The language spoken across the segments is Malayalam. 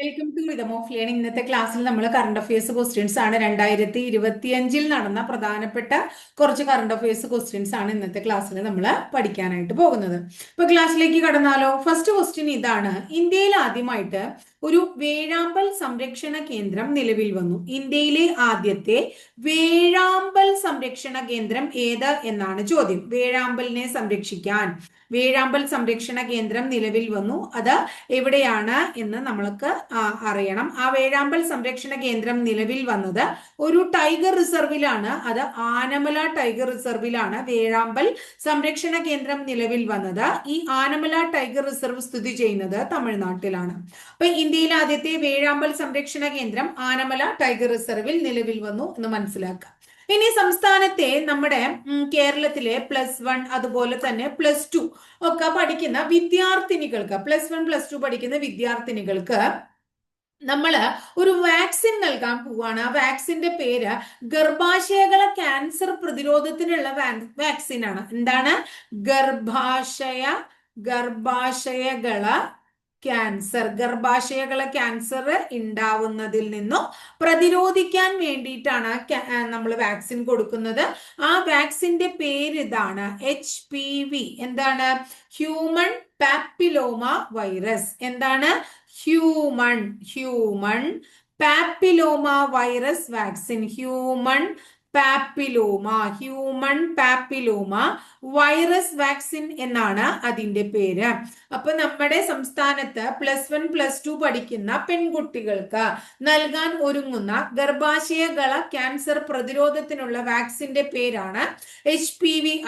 Welcome to rhythm of learning ഇന്നത്തെ ക്ലാസ്സിൽ നമ്മൾ കറണ്ട് അഫയേഴ്സ് ക്വസ്റ്റ്യൻസ് ആണ്. രണ്ടായിരത്തി ഇരുപത്തിയഞ്ചിൽ നടന്ന പ്രധാനപ്പെട്ട കുറച്ച് കറണ്ട് അഫയേഴ്സ് ക്വസ്റ്റ്യൻസ് ആണ് ഇന്നത്തെ ക്ലാസ്സിൽ നമ്മൾ പഠിക്കാനായിട്ട് പോകുന്നത്. ഇപ്പൊ ക്ലാസ്സിലേക്ക് കടന്നാലോ? ഫസ്റ്റ് ക്വസ്റ്റ്യൻ ഇതാണ്. ഇന്ത്യയിൽ ആദ്യമായിട്ട് ഒരു വേഴാമ്പൽ സംരക്ഷണ കേന്ദ്രം നിലവിൽ വന്നു. ഇന്ത്യയിലെ ആദ്യത്തെ വേഴാമ്പൽ സംരക്ഷണ കേന്ദ്രം ഏത് എന്നാണ് ചോദ്യം. വേഴാമ്പലിനെ സംരക്ഷിക്കാൻ വേഴാമ്പൽ സംരക്ഷണ കേന്ദ്രം നിലവിൽ വന്നു. അത് എവിടെയാണ് എന്ന് നമ്മൾക്ക് അറിയണം. ആ വേഴാമ്പൽ സംരക്ഷണ കേന്ദ്രം നിലവിൽ വന്നത് ഒരു ടൈഗർ റിസർവിലാണ്. അത് ആനമല ടൈഗർ റിസർവിലാണ് വേഴാമ്പൽ സംരക്ഷണ കേന്ദ്രം നിലവിൽ വന്നത്. ഈ ആനമല ടൈഗർ റിസർവ് സ്ഥിതി ചെയ്യുന്നത് തമിഴ്നാട്ടിലാണ്. അപ്പൊ ഇന്ത്യയിലെ ആദ്യത്തെ വേഴാമ്പൽ സംരക്ഷണ കേന്ദ്രം ആനമല ടൈഗർ റിസർവിൽ നിലവിൽ വന്നു എന്ന് മനസ്സിലാക്കാം. ഇനി സംസ്ഥാനത്തെ നമ്മുടെ കേരളത്തിലെ പ്ലസ് വൺ അതുപോലെ തന്നെ പ്ലസ് ടു ഒക്കെ പഠിക്കുന്ന വിദ്യാർത്ഥിനികൾക്ക് പ്ലസ് വൺ പ്ലസ് ടു പഠിക്കുന്ന വിദ്യാർത്ഥിനികൾക്ക് നമ്മൾ ഒരു വാക്സിൻ നൽകാൻ പോവാണ്. ആ വാക്സിന്റെ പേര് ഗർഭാശയകള ക്യാൻസർ പ്രതിരോധത്തിനുള്ള വാക്സിൻ ആണ്. എന്താണ്? ഗർഭാശയ ഗർഭാശയകള ക്യാൻസർ ഗർഭാശയകളെ ക്യാൻസർ ഉണ്ടാവുന്നതിൽ നിന്നും പ്രതിരോധിക്കാൻ വേണ്ടിയിട്ടാണ് നമ്മൾ വാക്സിൻ കൊടുക്കുന്നത്. ആ വാക്സിന്റെ പേര് ഇതാണ് എച്ച് പി വി. എന്താണ്? Human papilloma virus. എന്താണ്? Human human papilloma virus vaccine. Human papilloma human papilloma virus vaccine എന്നാണ് അതിന്റെ പേര്. അപ്പൊ നമ്മുടെ സംസ്ഥാനത്ത് പ്ലസ് വൺ പ്ലസ് ടു പഠിക്കുന്ന പെൺകുട്ടികൾക്ക് നൽകാൻ ഒരുങ്ങുന്ന ഗർഭാശയകള ക്യാൻസർ പ്രതിരോധത്തിനുള്ള വാക്സിന്റെ പേരാണ് എച്ച്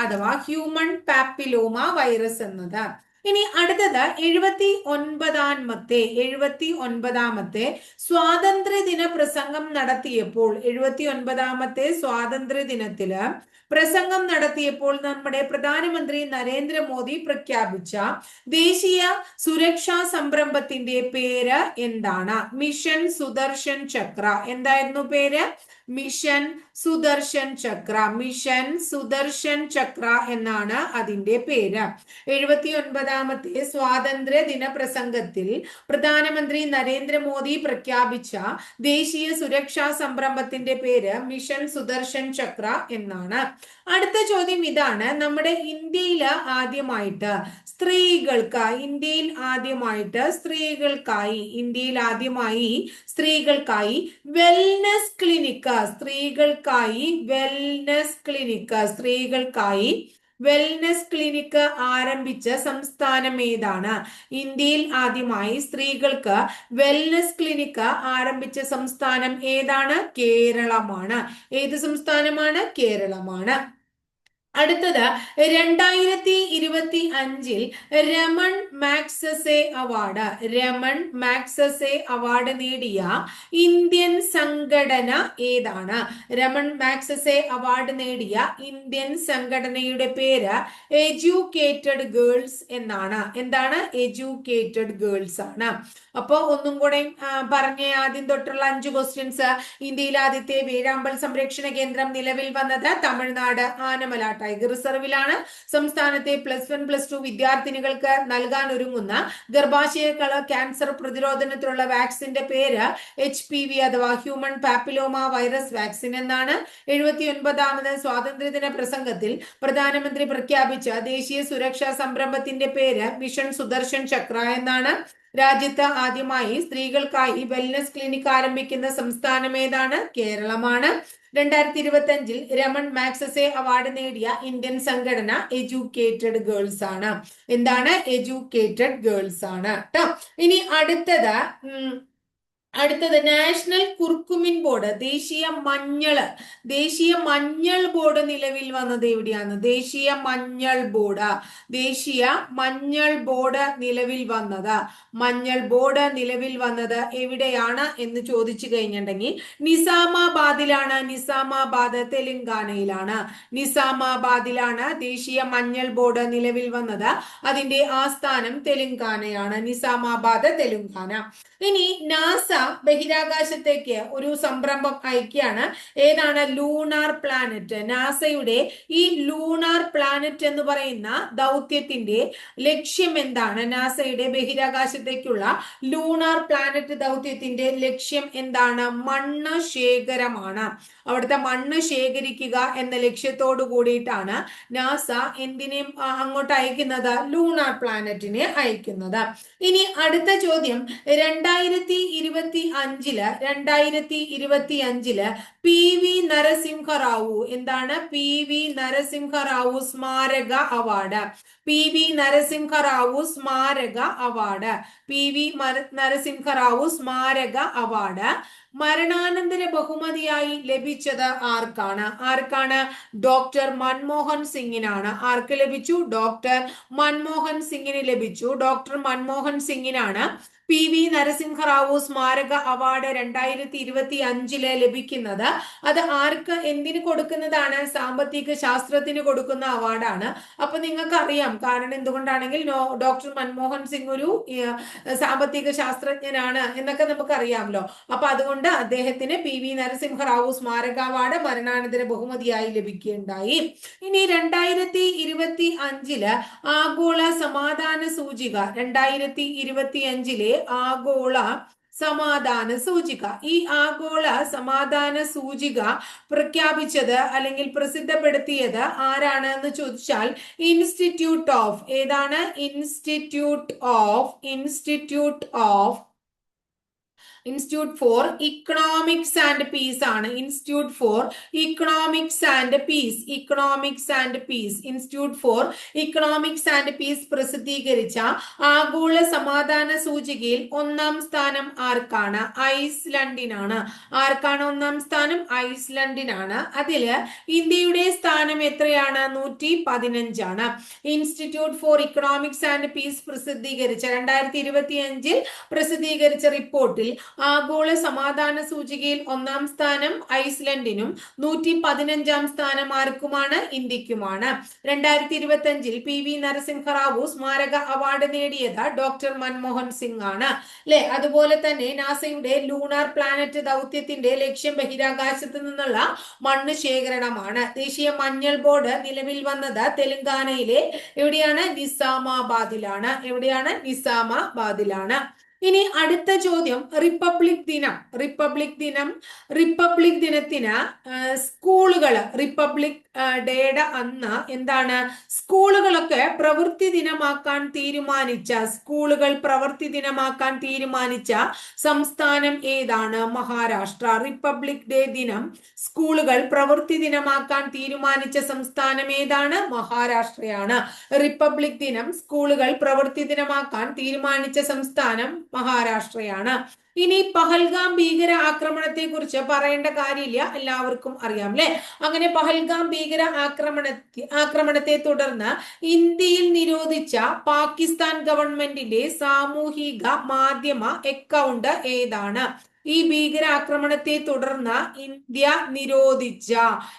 അഥവാ ഹ്യൂമൺ പാപ്പിലോമ വൈറസ് എന്നത്. ഇനി അടുത്തത് എഴുപത്തി ഒൻപതാമത്തെ എഴുപത്തി ഒൻപതാമത്തെ സ്വാതന്ത്ര്യ ദിന പ്രസംഗം നടത്തിയപ്പോൾ എഴുപത്തി ഒൻപതാമത്തെ സ്വാതന്ത്ര്യ ദിനത്തിൽ പ്രസംഗം നടത്തിയപ്പോൾ നമ്മുടെ പ്രധാനമന്ത്രി നരേന്ദ്രമോദി പ്രഖ്യാപിച്ച ദേശീയ സുരക്ഷാ സംരംഭത്തിന്റെ പേര് എന്താണ്? മിഷൻ സുദർശൻ ചക്ര. എന്തായിരുന്നു പേര്? മിഷൻ സുദർശൻ ചക്ര. മിഷൻ സുദർശൻ ചക്ര എന്നാണ് അതിന്റെ പേര്. എഴുപത്തി ഒൻപതാമത്തെ സ്വാതന്ത്ര്യ ദിന പ്രസംഗത്തിൽ പ്രധാനമന്ത്രി നരേന്ദ്രമോദി പ്രഖ്യാപിച്ച ദേശീയ സുരക്ഷാ സംരംഭത്തിന്റെ പേര് മിഷൻ സുദർശൻ ചക്ര എന്നാണ്. അടുത്ത ചോദ്യം ഇതാണ്. നമ്മുടെ ഇന്ത്യയിൽ ആദ്യമായിട്ട് സ്ത്രീകൾക്ക് ഇന്ത്യയിൽ ആദ്യമായിട്ട് സ്ത്രീകൾക്കായി ഇന്ത്യയിൽ ആദ്യമായി സ്ത്രീകൾക്കായി വെൽനസ് ക്ലിനിക്ക് സ്ത്രീകൾക്കായി വെൽനസ് ക്ലിനിക്ക് സ്ത്രീകൾക്കായി വെൽനസ് ക്ലിനിക് ആരംഭിച്ച സംസ്ഥാനം ഏതാണ്? ഇന്ത്യയിൽ ആദ്യമായി സ്ത്രീകൾക്ക് വെൽനസ് ക്ലിനിക് ആരംഭിച്ച സംസ്ഥാനം ഏതാണ്? കേരളമാണ്. ഏത് സംസ്ഥാനമാണ്? കേരളമാണ്. അടുത്തത് രണ്ടായിരത്തി ഇരുപത്തി അഞ്ചിൽ Raman Magsaysay award. Raman Magsaysay award നേടിയ ഇന്ത്യൻ സംഘടന ഏതാണ്? രമൺ മാക്സസെ അവാർഡ് നേടിയ ഇന്ത്യൻ സംഘടനയുടെ പേര് എഡ്യൂക്കേറ്റഡ് ഗേൾസ് എന്നാണ്. എന്താണ്? എഡ്യൂക്കേറ്റഡ് ഗേൾസ് ആണ്. അപ്പോ ഒന്നും കൂടെ പറഞ്ഞ ആദ്യം തൊട്ടുള്ള അഞ്ച് ക്വസ്റ്റ്യൻസ് ഇന്ത്യയിൽ ആദ്യത്തെ വേഴാമ്പൽ സംരക്ഷണ കേന്ദ്രം നിലവിൽ വന്നത് തമിഴ്നാട് ആനമല ടൈഗർ റിസർവിലാണ് സംസ്ഥാനത്തെ പ്ലസ് വൺ പ്ലസ് ടു വിദ്യാർത്ഥിനികൾക്ക് നൽകാൻ ഒരുങ്ങുന്ന ഗർഭാശയ ക്യാൻസർ പ്രതിരോധനത്തിനുള്ള വാക്സിന്റെ പേര് എച്ച് പി വി അഥവാ ഹ്യൂമൺ പാപ്പിലോമ വൈറസ് വാക്സിൻ എന്നാണ്. എഴുപത്തി ഒൻപതാമത് സ്വാതന്ത്ര്യദിന പ്രസംഗത്തിൽ പ്രധാനമന്ത്രി പ്രഖ്യാപിച്ച ദേശീയ സുരക്ഷാ സംരംഭത്തിന്റെ പേര് മിഷൻ സുദർശൻ ചക്ര എന്നാണ്. രാജ്യത്ത് ആദ്യമായി സ്ത്രീകൾക്കായി വെൽനസ് ക്ലിനിക് ആരംഭിക്കുന്ന സംസ്ഥാനം ഏതാണ്? കേരളമാണ്. രണ്ടായിരത്തി ഇരുപത്തി അഞ്ചിൽ രമൺ മാക്സസെ അവാർഡ് നേടിയ ഇന്ത്യൻ സംഘടന എഡ്യൂക്കേറ്റഡ് ഗേൾസ് ആണ്. എന്താണ്? എഡ്യൂക്കേറ്റഡ് ഗേൾസ് ആണ്. കേട്ടോ ഇനി അടുത്തത് അടുത്തത് നാഷണൽ കുർക്കുമിൻ ബോർഡ് ദേശീയ മഞ്ഞൾ ദേശീയ മഞ്ഞൾ ബോർഡ് നിലവിൽ വന്നത് എവിടെയാണ്? ദേശീയ മഞ്ഞൾ ബോർഡ്. ദേശീയ മഞ്ഞൾ ബോർഡ് നിലവിൽ വന്നത്. മഞ്ഞൾ ബോർഡ് നിലവിൽ വന്നത് എവിടെയാണ് എന്ന് ചോദിച്ചു കഴിഞ്ഞിട്ടുണ്ടെങ്കിൽ നിസാമാബാദിലാണ്. നിസാമാബാദ് തെലങ്കാനയിലാണ്. നിസാമാബാദിലാണ് ദേശീയ മഞ്ഞൾ ബോർഡ് നിലവിൽ വന്നത്. അതിന്റെ ആസ്ഥാനം തെലങ്കാനയാണ്. നിസാമാബാദ് തെലങ്കാന. ഇനി നാസ ബഹിരാകാശത്തേക്ക് ഒരു സംരംഭം അയക്കുകയാണ്. ഏതാണ്? ലൂണാർ പ്ലാനറ്റ് നാസയുടെ ഈ ലൂണാർ പ്ലാനറ്റ് എന്ന് പറയുന്ന ദൗത്യത്തിന്റെ ലക്ഷ്യം എന്താണ്? നാസയുടെ ബഹിരാകാശത്തേക്കുള്ള ലൂണാർ പ്ലാനറ്റ് ദൗത്യത്തിന്റെ ലക്ഷ്യം എന്താണ്? മണ്ണ് ശേഖരമാണ്. അവിടുത്തെ മണ്ണ് ശേഖരിക്കുക എന്ന ലക്ഷ്യത്തോടു കൂടിയിട്ടാണ് നാസ എന്തിനേം അങ്ങോട്ട് അയക്കുന്നത്? ലൂണാർ പ്ലാനറ്റിനെ അയക്കുന്നത്. ഇനി അടുത്ത ചോദ്യം. രണ്ടായിരത്തി ഇരുപത്തി അഞ്ചിൽ രണ്ടായിരത്തി ഇരുപത്തി അഞ്ചിൽ പി വി നരസിംഹറാവു. എന്താണ്? പി വി നരസിംഹറാവു സ്മാരക അവാർഡ്. പി വി നരസിംഹറാവു സ്മാരക അവാർഡ്. പി വി നരസിംഹറാവു സ്മാരക അവാർഡ്. മരണാനന്തര ബഹുമതിയായി ലഭിച്ചത് ആർക്കാണ്? ആർക്കാണ്? ഡോക്ടർ മൻമോഹൻ സിംഗിനാണ്. ആർക്ക് ലഭിച്ചു? ഡോക്ടർ മൻമോഹൻ സിംഗിന് ലഭിച്ചു. ഡോക്ടർ മൻമോഹൻ സിംഗിനാണ്. പി വി നരസിംഹറാവു സ്മാരക അവാർഡ് രണ്ടായിരത്തി ഇരുപത്തി അഞ്ചിൽ ലഭിക്കുന്നത്. അത് ആർക്ക് എന്തിന് കൊടുക്കുന്നതാണ്? സാമ്പത്തിക ശാസ്ത്രത്തിന് കൊടുക്കുന്ന അവാർഡാണ്. അപ്പൊ നിങ്ങൾക്ക് അറിയാം കാരണം എന്തുകൊണ്ടാണെങ്കിൽ ഡോക്ടർ മൻമോഹൻ സിംഗ് ഒരു സാമ്പത്തിക ശാസ്ത്രജ്ഞനാണ് എന്നൊക്കെ നമുക്ക് അറിയാമല്ലോ അപ്പൊ അതുകൊണ്ട് അദ്ദേഹത്തിന് പി വി നരസിംഹറാവു സ്മാരക അവാർഡ് മരണാനന്തര ബഹുമതിയായി ലഭിക്കുകയുണ്ടായി. ഇനി രണ്ടായിരത്തി ഇരുപത്തി അഞ്ചിൽ ആഗോള സമാധാന സൂചിക രണ്ടായിരത്തി ഇരുപത്തി അഞ്ചിലെ ആഗോള സമാധാന സൂചിക. ഈ ആഗോള സമാധാന സൂചിക പ്രഖ്യാപിച്ചത് അല്ലെങ്കിൽ പ്രസിദ്ധപ്പെടുത്തിയത് ആരാണ് എന്ന് ചോദിച്ചാൽ ഇൻസ്റ്റിറ്റ്യൂട്ട് ഓഫ് ഏതാണ്? Institute of institute of institute for economics and peace ആണ്. Institute for economics and peace economics and peace institute for economics and peace പ്രസിദ്ധീകരിച്ച ആഗോള സമാധാന സൂചികയിൽ ഒന്നാം സ്ഥാനം ആർക്കാണ്? ഐസ്ലൻഡിനാണ്. ആർക്കാണ് ഒന്നാം സ്ഥാനം? ഐസ്ലൻഡിനാണ്. അതിൽ ഇന്ത്യയുടെ സ്ഥാനം എത്രയാണ്? നൂറ്റി പതിനഞ്ചാണ് institute for economics and peace പ്രസിദ്ധീകരിച്ച രണ്ടായിരത്തി ഇരുപത്തി അഞ്ചിൽ പ്രസിദ്ധീകരിച്ച റിപ്പോർട്ടിൽ ആഗോള സമാധാന സൂചികയിൽ ഒന്നാം സ്ഥാനം ഐസ്ലൻഡിനും നൂറ്റി പതിനഞ്ചാം സ്ഥാനം ആർക്കുമാണ് ഇന്ത്യക്കുമാണ്. രണ്ടായിരത്തി ഇരുപത്തി അഞ്ചിൽ പി വി നരസിംഹറാവു സ്മാരക അവാർഡ് നേടിയത് ഡോക്ടർ മൻമോഹൻ സിംഗ് ആണ്. അല്ലെ അതുപോലെ തന്നെ നാസയുടെ ലൂണാർ പ്ലാനറ്റ് ദൗത്യത്തിന്റെ ലക്ഷ്യം ബഹിരാകാശത്ത് നിന്നുള്ള മണ്ണ് ശേഖരണമാണ്. ദേശീയ മഞ്ഞൾ ബോർഡ് നിലവിൽ വന്നത് തെലങ്കാനയിലെ എവിടെയാണ്? നിസാമാബാദിലാണ്. എവിടെയാണ്? നിസാമാബാദിലാണ്. ഇനി അടുത്ത ചോദ്യം റിപ്പബ്ലിക് ദിനം. റിപ്പബ്ലിക് ദിനം റിപ്പബ്ലിക് ദിനത്തിന് സ്കൂളുകൾ റിപ്പബ്ലിക് ഡേയുടെ അന്ന് എന്താണ്? സ്കൂളുകളൊക്കെ പ്രവൃത്തി ദിനമാക്കാൻ തീരുമാനിച്ച സ്കൂളുകൾ പ്രവൃത്തി ദിനമാക്കാൻ തീരുമാനിച്ച സംസ്ഥാനം ഏതാണ്? മഹാരാഷ്ട്ര. റിപ്പബ്ലിക് ഡേ ദിനം സ്കൂളുകൾ പ്രവൃത്തി ദിനമാക്കാൻ തീരുമാനിച്ച സംസ്ഥാനം ഏതാണ്? മഹാരാഷ്ട്രയാണ്. റിപ്പബ്ലിക് ദിനം സ്കൂളുകൾ പ്രവൃത്തി ദിനമാക്കാൻ തീരുമാനിച്ച സംസ്ഥാനം മഹാരാഷ്ട്രയാണ്. ഇനി പഹൽഗാം ഭീകര ആക്രമണത്തെ കുറിച്ച് പറയേണ്ട കാര്യമില്ല. എല്ലാവർക്കും അറിയാം അല്ലെ അങ്ങനെ പഹൽഗാം ഭീകര ആക്രമണ ആക്രമണത്തെ തുടർന്ന് ഇന്ത്യയിൽ നിരോധിച്ച പാകിസ്ഥാൻ ഗവൺമെന്റിന്റെ സാമൂഹിക മാധ്യമ അക്കൗണ്ട് ഏതാണ്? ഈ ഭീകരാക്രമണത്തെ തുടർന്ന് ഇന്ത്യ നിരോധിച്ച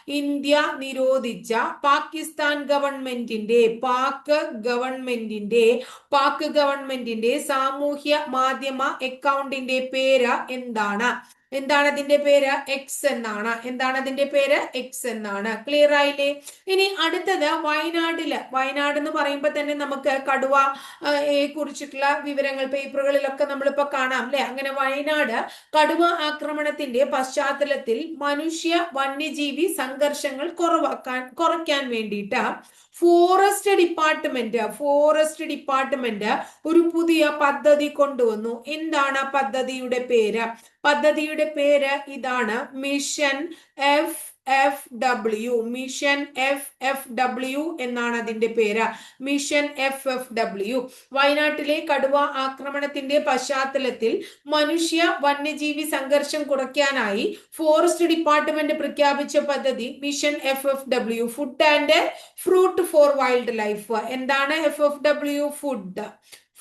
ഇന്ത്യ നിരോധിച്ച പാകിസ്ഥാൻ ഗവൺമെന്റിന്റെ പാക് ഗവൺമെന്റിന്റെ പാക് ഗവൺമെന്റിന്റെ സാമൂഹ്യ മാധ്യമ അക്കൗണ്ടിന്റെ പേര് എന്താണ്? എന്താണ് അതിന്റെ പേര്? എക്സ് എന്നാണ്. എന്താണ് അതിന്റെ പേര്? എക്സ് എന്നാണ്. ക്ലിയർ ആയില്ലേ? ഇനി അടുത്തത് വയനാട്ടിൽ വയനാട് എന്ന് പറയുമ്പോൾ തന്നെ നമുക്ക് കടുവ കുറിച്ചിട്ടുള്ള വിവരങ്ങൾ പേപ്പറുകളിലൊക്കെ നമ്മളിപ്പോ കാണാം അല്ലെ അങ്ങനെ വയനാട് കടുവ ആക്രമണത്തിന്റെ പശ്ചാത്തലത്തിൽ മനുഷ്യ വന്യജീവി സംഘർഷങ്ങൾ കുറവാക്കാൻ കുറയ്ക്കാൻ വേണ്ടിയിട്ട് ഫോറസ്റ്റ് ഡിപ്പാർട്ട്മെന്റ് ഫോറസ്റ്റ് ഡിപ്പാർട്ട്മെന്റ് ഒരു പുതിയ പദ്ധതി കൊണ്ടുവന്നു. എന്താണ് പദ്ധതിയുടെ പേര്? പദ്ധതിയുടെ പേര് ഇതാണ് mission F F W mission F F W എന്നാണ് അതിന്റെ പേര്. മിഷൻ എഫ് എഫ് ഡബ്ല്യു വയനാട്ടിലെ കടുവ ആക്രമണത്തിന്റെ പശ്ചാത്തലത്തിൽ മനുഷ്യ വന്യജീവി സംഘർഷം കുറയ്ക്കാനായി ഫോറസ്റ്റ് ഡിപ്പാർട്ട്മെന്റ് പ്രഖ്യാപിച്ച പദ്ധതി mission F F W food and fruit for wild life എന്താണ് F F W food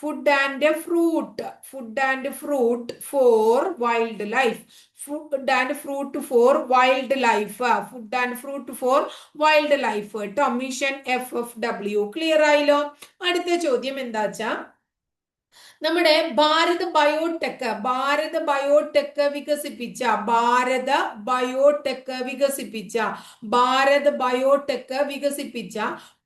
food and fruit food and fruit for wild life food and fruit for wild life food and fruit for wild life കേട്ടോ mission F F W clear ആയില്ലോ? അടുത്ത ചോദ്യം എന്താ വെച്ചാ നമ്മുടെ ഭാരത് ബയോടെക് ഭാരത് ബയോടെക് വികസിപ്പിച്ച ഭാരത് ബയോടെക് വികസിപ്പിച്ച ഭാരത് ബയോടെക് വികസിപ്പിച്ച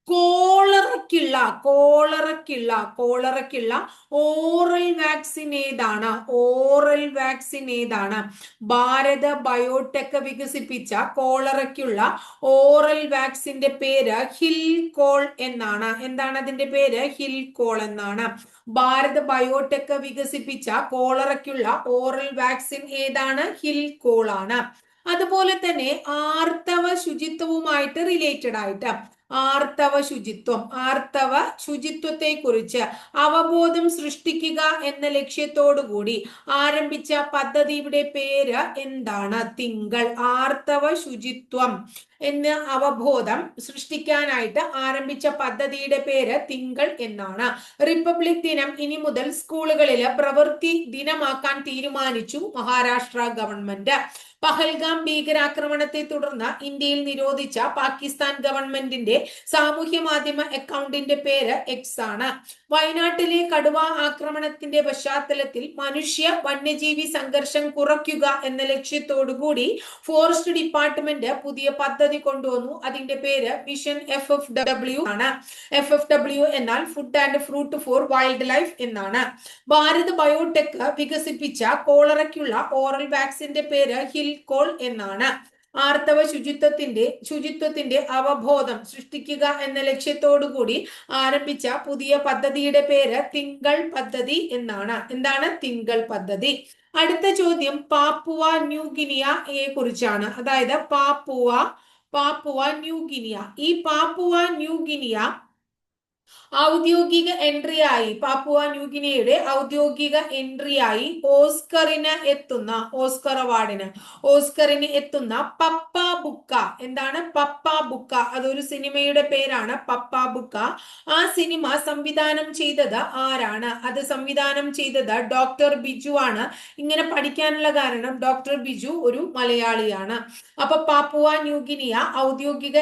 കോളറയ്ക്കുള്ള കോളറയ്ക്കുള്ള കോളറയ്ക്കുള്ള ഓറൽ വാക്സിൻ ഏതാണ്? ഓറൽ വാക്സിൻ ഏതാണ്? ഭാരത ബയോടെക് വികസിപ്പിച്ച കോളറയ്ക്കുള്ള ഓറൽ വാക്സിന്റെ പേര് ഹിൽ കോൾ എന്നാണ്. എന്താണ് അതിന്റെ പേര്? ഹിൽ കോൾ എന്നാണ്. ഭാരത് ബയോടെക് വികസിപ്പിച്ച കോളറയ്ക്കുള്ള ഓറൽ വാക്സിൻ ഏതാണ്? ഹിൽ കോൾ ആണ് അതുപോലെ തന്നെ ആർത്തവ ശുചിത്വവുമായിട്ട് റിലേറ്റഡ് ആയിട്ട് ആർത്തവ ശുചിത്വം ആർത്തവ ശുചിത്വത്തെ കുറിച്ച് അവബോധം സൃഷ്ടിക്കുക എന്ന ലക്ഷ്യത്തോടു കൂടി ആരംഭിച്ച പദ്ധതിയുടെ പേര് എന്താണ്? തിങ്കൾ. ആർത്തവ ശുചിത്വം. എന്ന അവബോധം സൃഷ്ടിക്കാനായിട്ട് ആരംഭിച്ച പദ്ധതിയുടെ പേര് തിങ്കൾ എന്നാണ്. റിപ്പബ്ലിക് ദിനം ഇനി മുതൽ സ്കൂളുകളിൽ പ്രവൃത്തി ദിനമാക്കാൻ തീരുമാനിച്ചു മഹാരാഷ്ട്ര ഗവൺമെന്റ്. പഹൽഗാം ഭീകരാക്രമണത്തെ തുടർന്ന് ഇന്ത്യയിൽ നിരോധിച്ച പാകിസ്ഥാൻ ഗവൺമെന്റിന്റെ സാമൂഹ്യ മാധ്യമ അക്കൗണ്ടിന്റെ പേര് എക്സ് ആണ്. വയനാട്ടിലെ കടുവ ആക്രമണത്തിന്റെ പശ്ചാത്തലത്തിൽ മനുഷ്യ വന്യജീവി സംഘർഷം കുറയ്ക്കുക എന്ന ലക്ഷ്യത്തോടുകൂടി ഫോറസ്റ്റ് ഡിപ്പാർട്ട്മെന്റ് പുതിയ പദ്ധതി കൊണ്ടുവന്നു. അതിന്റെ പേര് മിഷൻ എഫ് എഫ് ഡബ്ല്യു ആണ്. എഫ് എഫ് ഡബ്ല്യു എന്നാൽ food and fruit for wild life എന്നാണ്. ഭാരത് ബയോടെക് വികസിപ്പിച്ച കോളറയ്ക്കുള്ള ഓറൽ വാക്സിന്റെ പേര് ഹിൽ കോൾ എന്നാണ്. ആർത്തവ ശുചിത്വത്തിന്റെ ശുചിത്വത്തിന്റെ അവബോധം സൃഷ്ടിക്കുക എന്ന ലക്ഷ്യത്തോടു കൂടി ആരംഭിച്ച പുതിയ പദ്ധതിയുടെ പേര് തിങ്കൾ പദ്ധതി എന്നാണ്. എന്താണ് തിങ്കൾ പദ്ധതി? അടുത്ത ചോദ്യം പാപ്പുവ ന്യൂഗിനിയയെ കുറിച്ചാണ്. അതായത് പാപ്പുവ പാപ്പുവ ന്യൂഗിനിയ ഈ പാപ്പുവ ന്യൂഗിനിയ ഔദ്യോഗിക ആയി പാപ്പുവ ന്യൂഗിനിയുടെ ഔദ്യോഗിക ആയി ഓസ്കറിന് എത്തുന്ന ഓസ്കർ അവാർഡിന്. ഓസ്കറിന് എത്തുന്ന പപ്പ ബുക്ക. എന്താണ്? പപ്പ ബുക്ക. അതൊരു സിനിമയുടെ പേരാണ് പപ്പ ബുക്ക. ആ സിനിമ സംവിധാനം ചെയ്തത് ആരാണ്? അത് സംവിധാനം ചെയ്തത് ഡോക്ടർ ബിജു ആണ്. ഇങ്ങനെ പഠിക്കാനുള്ള കാരണം ഡോക്ടർ ബിജു ഒരു മലയാളിയാണ്. അപ്പൊ പാപ്പുവ ന്യൂഗിനിയ ഔദ്യോഗിക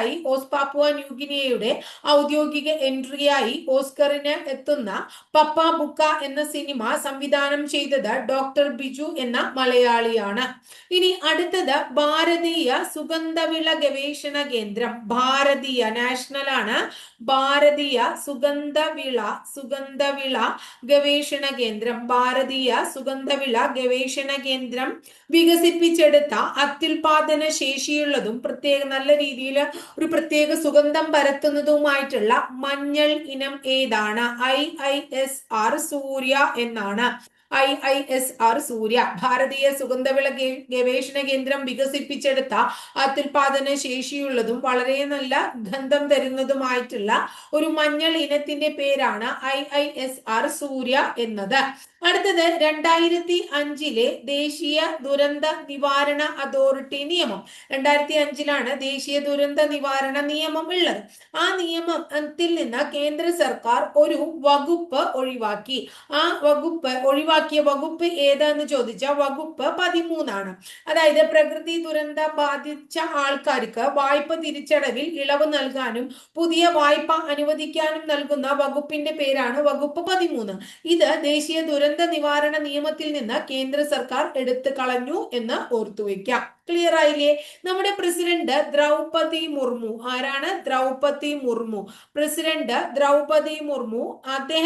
ആയി ഓസ് പാപ്പുവ ന്യൂഗിനിയയുടെ ഔദ്യോഗിക എൻട്രിയായി ഓസ്കറിന് എത്തുന്ന പപ്പ ബുക്ക എന്ന സിനിമ സംവിധാനം ചെയ്തത് ഡോക്ടർ ബിജു എന്ന മലയാളിയാണ്. ഇനി അടുത്തത് ഭാരതീയ സുഗന്ധവിള ഗവേഷണ കേന്ദ്രം. ഭാരതീയ നാഷണൽ ആണ്. ഭാരതീയ സുഗന്ധവിള സുഗന്ധവിള ഗവേഷണ കേന്ദ്രം. ഭാരതീയ സുഗന്ധവിള ഗവേഷണ കേന്ദ്രം വികസിപ്പിച്ചെടുത്ത അത്യുൽപാദന ശേഷിയുള്ളതും പ്രത്യേക നല്ല രീതിയിൽ ഒരു പ്രത്യേക സുഗന്ധം പരത്തുന്നതുമായിട്ടുള്ള മഞ്ഞൾ ഇനം ഏതാണ്? I I S R Surya എന്നാണ്. I I S R Surya ഭാരതീയ സുഗന്ധവിള ഗവേഷണ കേന്ദ്രം വികസിപ്പിച്ചെടുത്ത അത്യുൽപാദന ശേഷിയുള്ളതും വളരെ നല്ല ഗന്ധം തരുന്നതുമായിട്ടുള്ള ഒരു മഞ്ഞൾ ഇനത്തിന്റെ പേരാണ് I I S R Surya എന്നത്. അടുത്തത് രണ്ടായിരത്തി അഞ്ചിലെ ദേശീയ ദുരന്ത നിവാരണ അതോറിറ്റി നിയമം. രണ്ടായിരത്തി അഞ്ചിലാണ് ദേശീയ ദുരന്ത നിവാരണ നിയമം ഉള്ളത്. ആ നിയമത്തിൽ നിന്ന് കേന്ദ്ര സർക്കാർ ഒരു വകുപ്പ് ഒഴിവാക്കി. ആ വകുപ്പ് ഒഴിവാക്കിയ വകുപ്പ് ഏതാന്ന് ചോദിച്ച വകുപ്പ് പതിമൂന്നാണ്. അതായത് പ്രകൃതി ദുരന്ത ബാധിച്ച ആൾക്കാർക്ക് വായ്പ തിരിച്ചടവിൽ ഇളവ് നൽകാനും പുതിയ വായ്പ അനുവദിക്കാനും നൽകുന്ന വകുപ്പിന്റെ പേരാണ് വകുപ്പ് പതിമൂന്ന്. ഇത് ദേശീയ ദുരന്ത നിവാരണ നിയമത്തിൽ നിന്ന് കേന്ദ്ര സർക്കാർ എടുത്തു കളഞ്ഞു എന്ന് ഓർത്തുവെക്കാം ക്ലിയർ ആയില്ലേ? നമ്മുടെ പ്രസിഡന്റ് ദ്രൗപതി മുർമു. ആരാണ്? ദ്രൗപതി മുർമു. പ്രസിഡന്റ് ദ്രൗപതി മുർമു അദ്ദേഹം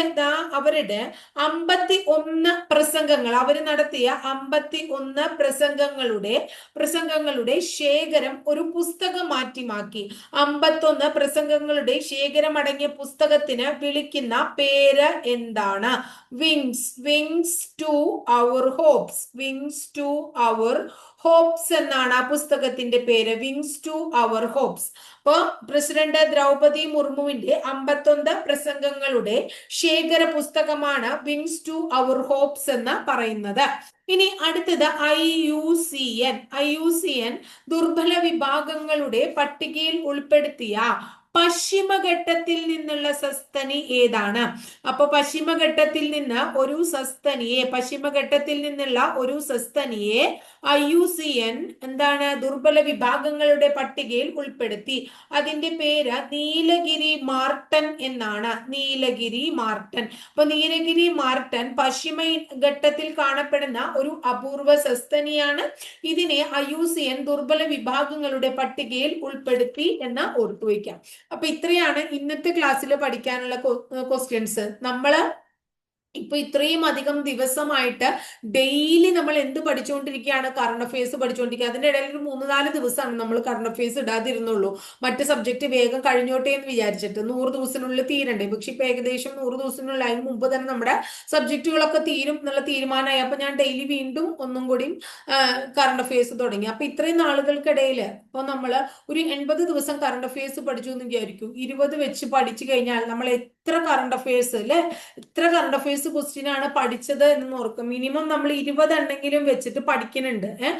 അവരുടെ അമ്പത്തി ഒന്ന് പ്രസംഗങ്ങൾ അവർ നടത്തിയ അമ്പത്തി ഒന്ന് പ്രസംഗങ്ങളുടെ പ്രസംഗങ്ങളുടെ ശേഖരം ഒരു പുസ്തകം മാറ്റിമാക്കി. അമ്പത്തൊന്ന് പ്രസംഗങ്ങളുടെ ശേഖരം അടങ്ങിയ പുസ്തകത്തിന് വിളിക്കുന്ന പേര് എന്താണ്? Wings wings to our hopes wings to our hopes എന്നാണ് ആ പുസ്തകത്തിന്റെ പേര്. Wings to our hopes. അപ്പൊ പ്രസിഡന്റ് ദ്രൗപതി മുർമുവിന്റെ അമ്പത്തൊന്ന് പ്രസംഗങ്ങളുടെ ശേഖര പുസ്തകമാണ് വിങ്സ് ടു അവർ ഹോപ്സ് എന്ന് പറയുന്നത്. ഇനി അടുത്തത് I U C N. I U C N ദുർബല വിഭാഗങ്ങളുടെ പട്ടികയിൽ ഉൾപ്പെടുത്തിയ പശ്ചിമഘട്ടത്തിൽ നിന്നുള്ള സസ്തനി ഏതാണ്? അപ്പൊ പശ്ചിമഘട്ടത്തിൽ നിന്ന് ഒരു സസ്തനിയെ പശ്ചിമഘട്ടത്തിൽ നിന്നുള്ള ഒരു സസ്തനിയെ ഐ യു സി എൻ എന്താണ് ദുർബല വിഭാഗങ്ങളുടെ പട്ടികയിൽ ഉൾപ്പെടുത്തി. അതിന്റെ പേര് നീലഗിരി മാർട്ടൻ എന്നാണ്. നീലഗിരി മാർട്ടൻ. അപ്പൊ നീലഗിരി മാർട്ടൻ പശ്ചിമ ഘട്ടത്തിൽ കാണപ്പെടുന്ന ഒരു അപൂർവ സസ്തനിയാണ്. ഇതിനെ ഐ യു സി എൻ ദുർബല വിഭാഗങ്ങളുടെ പട്ടികയിൽ ഉൾപ്പെടുത്തി എന്ന് ഓർത്തു ഓർത്തുവയ്ക്കാം അപ്പൊ ഇത്രയാണ് ഇന്നത്തെ ക്ലാസ്സിൽ പഠിക്കാനുള്ള ക്വസ്റ്റ്യൻസ് നമ്മൾ ഇപ്പൊ ഇത്രയും അധികം ദിവസമായിട്ട് ഡെയിലി നമ്മൾ എന്ത് പഠിച്ചുകൊണ്ടിരിക്കുകയാണ് കറണ്ട് അഫയേഴ്സ് പഠിച്ചുകൊണ്ടിരിക്കുക അതിന്റെ ഇടയിൽ ഒരു മൂന്ന് നാല് ദിവസമാണ് നമ്മൾ കറണ്ട് അഫയേഴ്സ് ഇടാതിരുന്നുള്ളൂ. മറ്റ് സബ്ജക്ട് വേഗം കഴിഞ്ഞോട്ടെ എന്ന് വിചാരിച്ചിട്ട് നൂറ് ദിവസത്തിനുള്ളിൽ തീരണ്ടേ? പക്ഷെ ഇപ്പൊ ഏകദേശം നൂറ് ദിവസത്തിനുള്ളിൽ അതിന് മുമ്പ് തന്നെ നമ്മുടെ സബ്ജക്റ്റുകളൊക്കെ തീരും എന്നുള്ള തീരുമാനമായി. അപ്പൊ ഞാൻ ഡെയിലി വീണ്ടും ഒന്നും കൂടി കറണ്ട് അഫയേഴ്സ് തുടങ്ങി. അപ്പൊ ഇത്രയും നാളുകൾക്കിടയിൽ ഇപ്പൊ നമ്മൾ ഒരു എൺപത് ദിവസം കറണ്ട് അഫയേഴ്സ് പഠിച്ചു എന്ന് വിചാരിക്കും. ഇരുപത് വെച്ച് പഠിച്ചു കഴിഞ്ഞാൽ നമ്മൾ എത്ര കറണ്ട് അഫയേഴ്സ് അല്ലെ എത്ര കറണ്ട് അഫയേഴ്സ് ക്വസ്റ്റ്യൻ ആണ് പഠിച്ചത് എന്ന് ഓർക്കും. മിനിമം നമ്മൾ ഇരുപതെണ്ണെങ്കിലും വെച്ചിട്ട് പഠിക്കുന്നുണ്ട്. ഏഹ്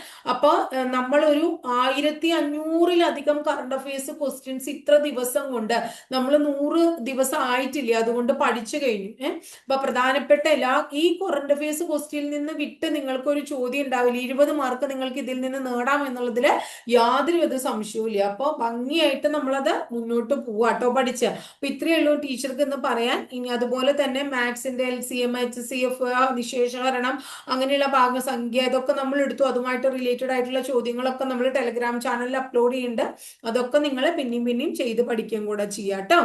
നമ്മൾ ഒരു ആയിരത്തി അഞ്ഞൂറിലധികം കറണ്ട് അഫയേഴ്സ് ക്വസ്റ്റ്യൻസ് ഇത്ര ദിവസം കൊണ്ട് നമ്മൾ നൂറ് ദിവസം ആയിട്ടില്ല? അതുകൊണ്ട് പഠിച്ചു കഴിഞ്ഞു. ഏഹ് അപ്പൊ പ്രധാനപ്പെട്ട എല്ലാ ഈ കറണ്ട് അഫയേഴ്സ് ക്വസ്റ്റ്യനിൽ നിന്ന് വിട്ട് നിങ്ങൾക്ക് ഒരു ചോദ്യം ഉണ്ടാവില്ല. ഇരുപത് മാർക്ക് നിങ്ങൾക്ക് ഇതിൽ നിന്ന് നേടാം എന്നുള്ളതിൽ യാതൊരു വിധ സംശയവും ഇല്ല അപ്പൊ ഭംഗിയായിട്ട് നമ്മളത് മുന്നോട്ട് പോവാട്ടോ പഠിച്ച്. അപ്പൊ ഇത്രയേ ഉള്ളൂ ടീച്ചർക്ക് എന്ന് പറയാൻ. ഇനി അതുപോലെ തന്നെ മാത്സിന്റെ L C M H C F നിശേഷകരണം അങ്ങനെയുള്ള ഭാഗസംഖ്യ ഇതൊക്കെ നമ്മൾ എടുത്തു. അതുമായിട്ട് റിലേറ്റഡ് ആയിട്ടുള്ള ചോദ്യങ്ങളൊക്കെ നമ്മൾ ടെലഗ്രാം ചാനലിൽ അപ്ലോഡ് ചെയ്യുന്നുണ്ട്. അതൊക്കെ നിങ്ങൾ പിന്നെയും പിന്നെയും ചെയ്ത് പഠിക്കുകയും കൂടെ ചെയ്യാട്ടോ